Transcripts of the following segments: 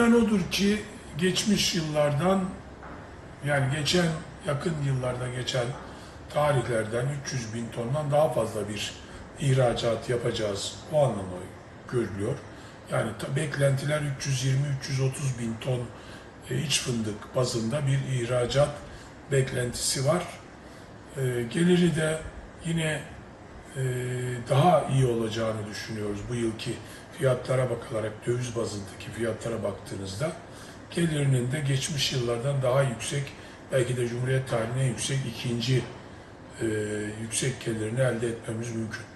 Ben odur ki geçmiş yıllardan yani geçen yakın yıllarda geçen tarihlerden 300 bin tondan daha fazla bir ihracat yapacağız. O anlamda görülüyor. Yani beklentiler 320-330 bin ton e, iç fındık bazında bir ihracat beklentisi var. E, geliri de yine daha iyi olacağını düşünüyoruz bu yılki fiyatlara bakılarak döviz bazındaki fiyatlara baktığınızda gelirinin de geçmiş yıllardan daha yüksek belki de Cumhuriyet tarihinin en yüksek ikinci e, yüksek gelirini elde etmemiz mümkün.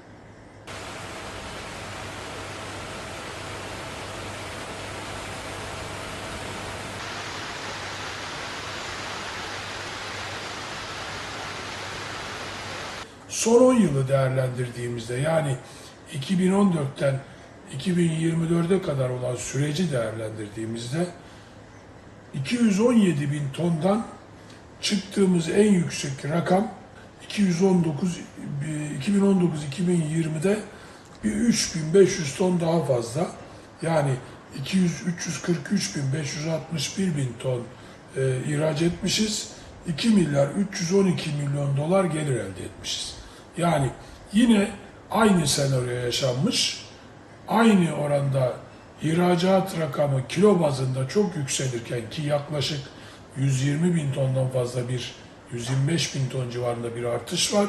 Son 10 yılı değerlendirdiğimizde yani 2014'ten 2024'e kadar olan süreci değerlendirdiğimizde 217 bin tondan çıktığımız en yüksek rakam 219 2019-2020'de bir 3500 ton daha fazla yani 200 343 bin 561 bin ton e, ihraç etmişiz. 2 milyar 312 milyon dolar gelir elde etmişiz. Yani yine aynı senaryo yaşanmış. Aynı oranda ihracat rakamı kilo bazında çok yükselirken ki yaklaşık 120 bin tondan fazla bir 125 bin ton civarında bir artış var.